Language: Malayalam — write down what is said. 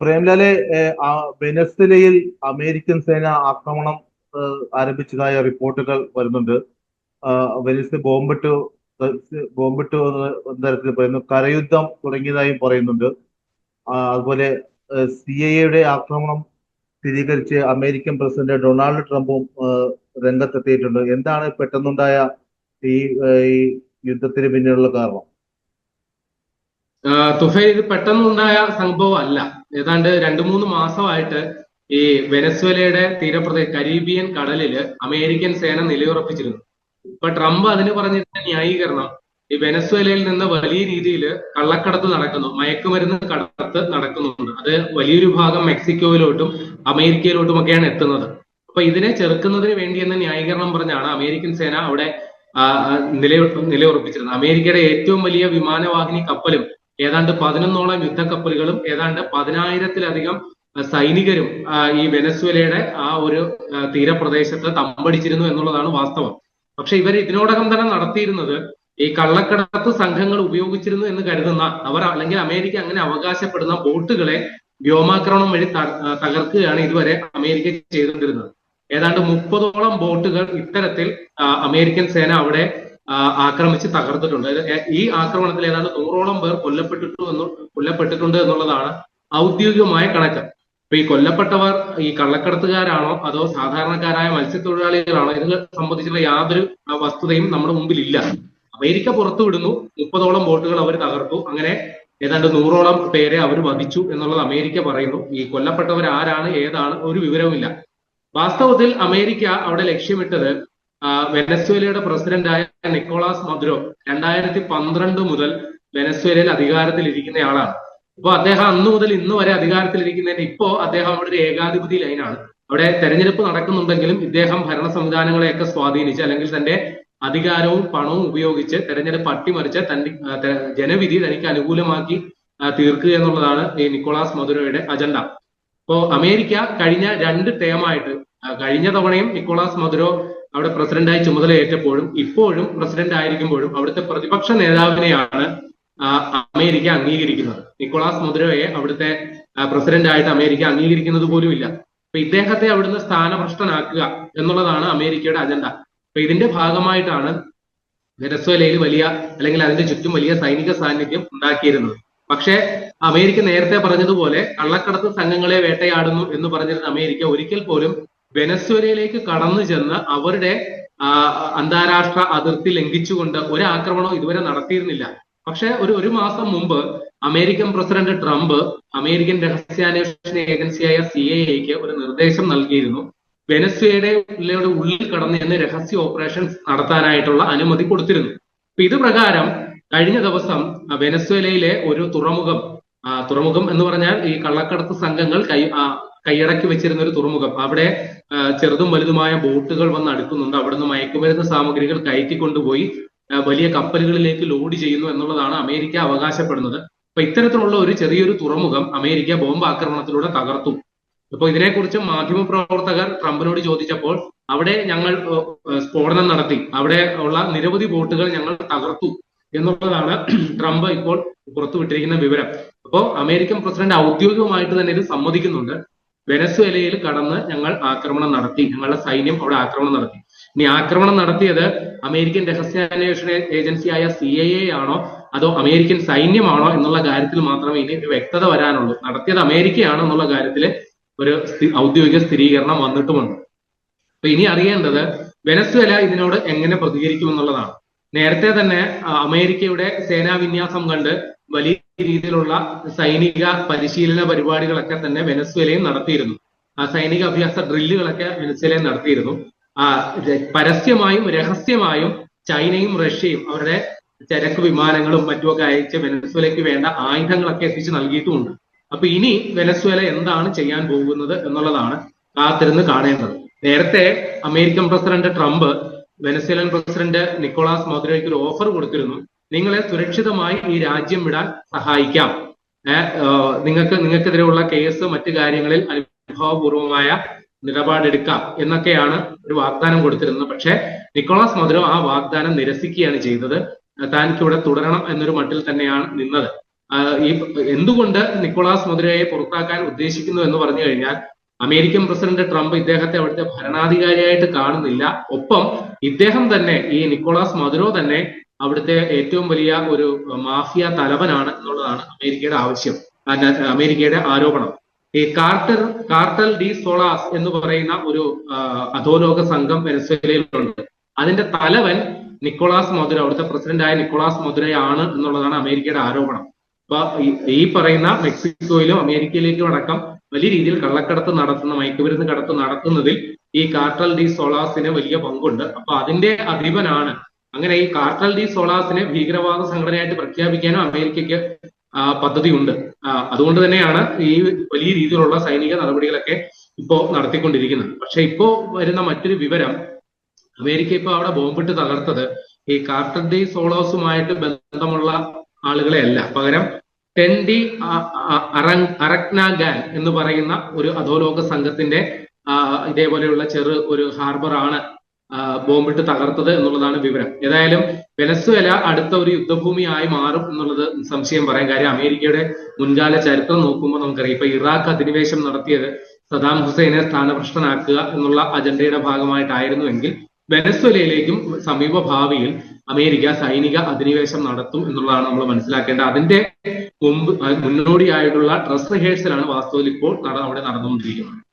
പ്രേംലാലെ വെനസ്വലയിൽ അമേരിക്കൻ സേന ആക്രമണം ആരംഭിച്ചതായ റിപ്പോർട്ടുകൾ വരുന്നുണ്ട്. വെനസ്വല ബോംബിട്ട് ബോംബിട്ട് തരത്തിൽ പറയുന്നു. കരയുദ്ധം തുടങ്ങിയതായും പറയുന്നുണ്ട്. അതുപോലെ സി എയുടെ ആക്രമണം സ്ഥിരീകരിച്ച് അമേരിക്കൻ പ്രസിഡന്റ് ഡൊണാൾഡ് ട്രംപും രംഗത്തെത്തിയിട്ടുണ്ട്. എന്താണ് പെട്ടെന്നുണ്ടായ ഈ യുദ്ധത്തിന് പിന്നിലുള്ള കാരണം? തുഫൈൽ ഇത് പെട്ടെന്നുണ്ടായ അല്ല ഏതാണ്ട് രണ്ടു മൂന്ന് മാസമായിട്ട് ഈ വെനസ്വലയുടെ തീരപ്രദേശ കരീബിയൻ കടലിൽ അമേരിക്കൻ സേന നിലയുറപ്പിച്ചിരുന്നു. ഇപ്പൊ ട്രംപ് അതിന് പറഞ്ഞിരുന്ന ന്യായീകരണം ഈ വെനസ്വേലയിൽ നിന്ന് വലിയ രീതിയിൽ കള്ളക്കടത്ത് നടക്കുന്നു മയക്കുമരുന്ന് കടത്ത് നടക്കുന്നുണ്ട്. അത് വലിയൊരു ഭാഗം മെക്സിക്കോയിലോട്ടും അമേരിക്കയിലോട്ടും ഒക്കെയാണ് എത്തുന്നത്. അപ്പൊ ഇതിനെ ചെറുക്കുന്നതിന് വേണ്ടി എന്ന ന്യായീകരണം പറഞ്ഞാണ് അമേരിക്കൻ സേന അവിടെ നില നിലയുറപ്പിച്ചിരുന്നത്. അമേരിക്കയുടെ ഏറ്റവും വലിയ വിമാനവാഹിനി കപ്പലും ഏതാണ്ട് പതിനൊന്നോളം യുദ്ധക്കപ്പലുകളും ഏതാണ്ട് പതിനായിരത്തിലധികം സൈനികരും ഈ വെനസ്വേലയുടെ ആ ഒരു തീരപ്രദേശത്ത് തമ്പടിച്ചിരുന്നു എന്നുള്ളതാണ് വാസ്തവം. പക്ഷെ ഇവർ ഇതിനോടകം തന്നെ നടത്തിയിരുന്നത് ഈ കള്ളക്കടത്ത് സംഘങ്ങൾ ഉപയോഗിച്ചിരുന്നു എന്ന് കരുതുന്ന അവർ അല്ലെങ്കിൽ അമേരിക്ക അങ്ങനെ അവകാശപ്പെടുന്ന ബോട്ടുകളെ വ്യോമാക്രമണം വഴി തകർക്കുകയാണ് ഇതുവരെ അമേരിക്ക ചെയ്തുകൊണ്ടിരുന്നത്. ഏതാണ്ട് മുപ്പതോളം ബോട്ടുകൾ ഇത്തരത്തിൽ അമേരിക്കൻ സേന അവിടെ ആക്രമിച്ച് തകർത്തിട്ടുണ്ട്. ഈ ആക്രമണത്തിൽ ഏതാണ്ട് നൂറോളം പേർ കൊല്ലപ്പെട്ടിട്ടു എന്ന് കൊല്ലപ്പെട്ടിട്ടുണ്ട് എന്നുള്ളതാണ് ഔദ്യോഗികമായ കണക്ക്. അപ്പൊ ഈ കൊല്ലപ്പെട്ടവർ ഈ കള്ളക്കടത്തുകാരാണോ അതോ സാധാരണക്കാരായ മത്സ്യത്തൊഴിലാളികളാണോ ഇതിനെ സംബന്ധിച്ചുള്ള യാതൊരു വസ്തുതയും നമ്മുടെ മുമ്പിൽ ഇല്ല അമേരിക്ക പുറത്തുവിടുന്നു. മുപ്പതോളം ബോട്ടുകൾ അവർ തകർത്തു. അങ്ങനെ ഏതാണ്ട് നൂറോളം പേരെ അവർ വധിച്ചു എന്നുള്ളത് അമേരിക്ക പറയുന്നു. ഈ കൊല്ലപ്പെട്ടവർ ആരാണ് ഏതാണ് ഒരു വിവരവുമില്ല. വാസ്തവത്തിൽ അമേരിക്ക അവിടെ ലക്ഷ്യമിട്ടത് വെനസ്വേലയുടെ പ്രസിഡന്റായ നിക്കോളാസ് മധുരോ രണ്ടായിരത്തി പന്ത്രണ്ട് മുതൽ വെനസ്വേലയിൽ അധികാരത്തിൽ ഇരിക്കുന്നയാളാണ് അപ്പൊ അദ്ദേഹം അന്നു മുതൽ ഇന്ന് വരെ അധികാരത്തിലിരിക്കുന്നതിന് ഇപ്പോ അദ്ദേഹം അവിടെ ഒരു ഏകാധിപതി ലൈനാണ്. അവിടെ തെരഞ്ഞെടുപ്പ് നടക്കുന്നുണ്ടെങ്കിലും ഇദ്ദേഹം ഭരണ സംവിധാനങ്ങളെയൊക്കെ സ്വാധീനിച്ച് അല്ലെങ്കിൽ തന്റെ അധികാരവും പണവും ഉപയോഗിച്ച് തെരഞ്ഞെടുപ്പ് അട്ടിമറിച്ച് തന്റെ ജനവിധി തനിക്ക് അനുകൂലമാക്കി തീർക്കുക എന്നുള്ളതാണ് ഈ നിക്കോളാസ് മധുരയുടെ അജണ്ട. അപ്പോ അമേരിക്ക കഴിഞ്ഞ രണ്ട് ടേമായിട്ട് കഴിഞ്ഞ തവണയും നിക്കോളാസ് മധുരോ അവിടെ പ്രസിഡന്റായി ചുമതലയേറ്റപ്പോഴും ഇപ്പോഴും പ്രസിഡന്റ് ആയിരിക്കുമ്പോഴും അവിടുത്തെ പ്രതിപക്ഷ നേതാവിനെയാണ് അമേരിക്ക അംഗീകരിക്കുന്നത്. നിക്കോളാസ് മധുരയെ അവിടുത്തെ പ്രസിഡന്റ് ആയിട്ട് അമേരിക്ക അംഗീകരിക്കുന്നത് പോലുമില്ല. അപ്പൊ ഇദ്ദേഹത്തെ അവിടുന്ന് സ്ഥാനഭ്രഷ്ടനാക്കുക എന്നുള്ളതാണ് അമേരിക്കയുടെ അജണ്ട. അപ്പൊ ഇതിന്റെ ഭാഗമായിട്ടാണ് വെനസ്വേലയിൽ വലിയ അല്ലെങ്കിൽ അതിന്റെ ചുറ്റും വലിയ സൈനിക സാന്നിധ്യം ഉണ്ടാക്കിയിരുന്നത്. പക്ഷേ അമേരിക്ക നേരത്തെ പറഞ്ഞതുപോലെ കള്ളക്കടത്ത് സംഘങ്ങളെ വേട്ടയാടുന്നു എന്ന് പറഞ്ഞിരുന്ന അമേരിക്ക ഒരിക്കൽ പോലും വെനസ്വേലയിലേക്ക് കടന്നു ചെന്ന് അവരുടെ അന്താരാഷ്ട്ര അതിർത്തി ലംഘിച്ചുകൊണ്ട് ഒരു ആക്രമണവും ഇതുവരെ നടത്തിയിരുന്നില്ല. പക്ഷെ ഒരു ഒരു മാസം മുമ്പ് അമേരിക്കൻ പ്രസിഡന്റ് ട്രംപ് അമേരിക്കൻ രഹസ്യാന്വേഷണ ഏജൻസിയായ സി എ എക്ക് ഒരു നിർദ്ദേശം നൽകിയിരുന്നു. വെനസ്വേലയുടെ ഉള്ളിൽ കടന്നു ചെന്ന് രഹസ്യ ഓപ്പറേഷൻ നടത്താനായിട്ടുള്ള അനുമതി കൊടുത്തിരുന്നു. ഇത് പ്രകാരം കഴിഞ്ഞ ദിവസം വെനസ്വേലയിലെ ഒരു തുറമുഖം തുറമുഖം എന്ന് പറഞ്ഞാൽ ഈ കള്ളക്കടത്ത് സംഘങ്ങൾ കൈ കൈയടക്കി വെച്ചിരുന്ന ഒരു തുറമുഖം. അവിടെ ചെറുതും വലുതുമായ ബോട്ടുകൾ വന്ന് അടുക്കുന്നുണ്ട്. അവിടുന്ന് മയക്കുമരുന്ന് സാമഗ്രികൾ കയറ്റിക്കൊണ്ടുപോയി വലിയ കപ്പലുകളിലേക്ക് ലോഡ് ചെയ്യുന്നു എന്നുള്ളതാണ് അമേരിക്ക അവകാശപ്പെടുന്നത്. അപ്പൊ ഇത്തരത്തിലുള്ള ഒരു ചെറിയൊരു തുറമുഖം അമേരിക്ക ബോംബ് ആക്രമണത്തിലൂടെ തകർത്തു. അപ്പൊ ഇതിനെക്കുറിച്ച് മാധ്യമപ്രവർത്തകർ ട്രംപിനോട് ചോദിച്ചപ്പോൾ അവിടെ ഞങ്ങൾ സ്ഫോടനം നടത്തി. അവിടെ ഉള്ള നിരവധി ബോട്ടുകൾ ഞങ്ങൾ തകർത്തു. എന്നുള്ളതാണ് ട്രംപ് ഇപ്പോൾ പുറത്തുവിട്ടിരിക്കുന്ന വിവരം. അപ്പോൾ അമേരിക്കൻ പ്രസിഡന്റ് ഔദ്യോഗികമായിട്ട് തന്നെ ഇത് സമ്മതിക്കുന്നുണ്ട്. വെനസ്വേലയിൽ കടന്ന് ഞങ്ങൾ ആക്രമണം നടത്തി. ഞങ്ങളുടെ സൈന്യം അവിടെ ആക്രമണം നടത്തി. ഇനി ആക്രമണം നടത്തിയത് അമേരിക്കൻ രഹസ്യാന്വേഷണ ഏജൻസിയായ സി ഐ എ ആണോ? അതോ അമേരിക്കൻ സൈന്യമാണോ എന്നുള്ള കാര്യത്തിൽ മാത്രമേ ഇനി വ്യക്തത വരാനുള്ളൂ. നടത്തിയത് അമേരിക്കയാണോ എന്നുള്ള കാര്യത്തിൽ ഒരു ഔദ്യോഗിക സ്ഥിരീകരണം വന്നിട്ടുമുണ്ട്. അപ്പൊ ഇനി അറിയേണ്ടത് വെനസ്വേല ഇതിനോട് എങ്ങനെ പ്രതികരിക്കും എന്നുള്ളതാണ് നേരത്തെ തന്നെ അമേരിക്കയുടെ സേനാ വിന്യാസം കണ്ട് വലിയ രീതിയിലുള്ള സൈനിക പരിശീലന പരിപാടികളൊക്കെ തന്നെ വെനസ്വേലയും നടത്തിയിരുന്നു. ആ സൈനിക അഭ്യാസ ഡ്രില്ലുകളൊക്കെ വെനസ്വേലയും നടത്തിയിരുന്നു. ആ പരസ്യമായും രഹസ്യമായും ചൈനയും റഷ്യയും അവരുടെ ചരക്ക് വിമാനങ്ങളും മറ്റുമൊക്കെ അയച്ച് വെനസ്വേലയ്ക്ക് വേണ്ട ആയുധങ്ങളൊക്കെ എത്തിച്ച് നൽകിയിട്ടുമുണ്ട്. അപ്പൊ ഇനി വെനസ്വേല എന്താണ് ചെയ്യാൻ പോകുന്നത് എന്നുള്ളതാണ് കാത്തിരുന്ന് കാണേണ്ടത്. നേരത്തെ American president Trump Venezuelan president Nicolas മധുരയ്ക്ക് ഒരു ഓഫർ കൊടുത്തിരുന്നു. നിങ്ങളെ സുരക്ഷിതമായി ഈ രാജ്യം വിടാൻ സഹായിക്കാം. നിങ്ങൾക്ക് നിങ്ങൾക്കെതിരെയുള്ള കേസ് മറ്റു കാര്യങ്ങളിൽ അനുഭവപൂർവമായ നിലപാടെടുക്കാം എന്നൊക്കെയാണ് ഒരു വാഗ്ദാനം കൊടുത്തിരുന്നത്. പക്ഷേ നിക്കോളാസ് മധുരോ ആ വാഗ്ദാനം നിരസിക്കുകയാണ് ചെയ്തത്. താനിക്ക് ഇവിടെ തുടരണം എന്നൊരു മട്ടിൽ തന്നെയാണ് നിന്നത്. ഈ എന്തുകൊണ്ട് നിക്കോളാസ് മധുരയെ പുറത്താക്കാൻ ഉദ്ദേശിക്കുന്നു എന്ന് പറഞ്ഞു കഴിഞ്ഞാൽ അമേരിക്കൻ പ്രസിഡന്റ് ട്രംപ് ഇദ്ദേഹത്തെ അവിടുത്തെ ഭരണാധികാരിയായിട്ട് കാണുന്നില്ല. ഒപ്പം ഇദ്ദേഹം തന്നെ ഈ നിക്കോളാസ് മധുരോ തന്നെ അവിടുത്തെ ഏറ്റവും വലിയ ഒരു മാഫിയ തലവനാണ് എന്നുള്ളതാണ് അമേരിക്കയുടെ ആവശ്യം. അമേരിക്കയുടെ ആരോപണം. ഈ കാർട്ടർ കാർട്ടൽ ഡി സോളാസ് എന്ന് പറയുന്ന ഒരു അധോലോക സംഘം വെനസ്വേലയിലുണ്ട്. അതിന്റെ തലവൻ നിക്കോളാസ് മധുര അവിടുത്തെ പ്രസിഡന്റായ നിക്കോളാസ് മധുരയാണ് എന്നുള്ളതാണ് അമേരിക്കയുടെ ആരോപണം. അപ്പൊ ഈ പറയുന്ന മെക്സിക്കോയിലും അമേരിക്കയിലേക്കും അടക്കം വലിയ രീതിയിൽ കള്ളക്കടത്ത് നടത്തുന്ന മയക്കുമരുന്ന് കടത്ത് നടത്തുന്നതിൽ ഈ കാർട്ടൽ ഡി സോളാസിന് വലിയ പങ്കുണ്ട്. അപ്പൊ അതിന്റെ അധിപനാണ്. അങ്ങനെ ഈ കാർട്ടൽ ഡി സോളാസിനെ ഭീകരവാദ സംഘടനയായിട്ട് പ്രഖ്യാപിക്കാനും അമേരിക്കയ്ക്ക് പദ്ധതിയുണ്ട്. അതുകൊണ്ട് തന്നെയാണ് ഈ വലിയ രീതിയിലുള്ള സൈനിക നടപടികളൊക്കെ ഇപ്പോ നടത്തിക്കൊണ്ടിരിക്കുന്നത്. പക്ഷെ ഇപ്പോ വരുന്ന മറ്റൊരു വിവരം അമേരിക്ക ഇപ്പൊ അവിടെ ബോംബിട്ട് തകർത്തത് ഈ കാർട്ടൽ ഡി സോളോസുമായിട്ട് ബന്ധമുള്ള ആളുകളെ അല്ല പകരം ടെൻഡി അറക്നാഗാൻ എന്ന് പറയുന്ന ഒരു അധോലോക സംഘത്തിന്റെ ഇതേപോലെയുള്ള ചെറു ഒരു ഹാർബർ ആണ് ബോംബിട്ട് തകർത്തത് എന്നുള്ളതാണ് വിവരം. ഏതായാലും വെനസ്വേല അടുത്ത ഒരു യുദ്ധഭൂമിയായി മാറും എന്നുള്ളത് സംശയം പറയാൻ കാര്യം. അമേരിക്കയുടെ മുൻകാല ചരിത്രം നോക്കുമ്പോൾ നമുക്കറിയാം. ഇപ്പൊ ഇറാഖ് അധിനിവേശം നടത്തിയത് സദാം ഹുസൈനെ സ്ഥാനഭ്രഷ്ടനാക്കുക എന്നുള്ള അജണ്ടയുടെ ഭാഗമായിട്ടായിരുന്നുവെങ്കിൽ വെനസ്വലയിലേക്കും സമീപ ഭാവിയിൽ അമേരിക്ക സൈനിക അധിനിവേശം നടത്തും എന്നുള്ളതാണ് നമ്മൾ മനസ്സിലാക്കേണ്ടത്. അതിന്റെ മുമ്പ് മുന്നോടിയായിട്ടുള്ള ഡ്രസ് റിഹേഴ്സലാണ് വാസ്തവത്തിൽ ഇപ്പോൾ അവിടെ നടന്നുകൊണ്ടിരിക്കുന്നത്.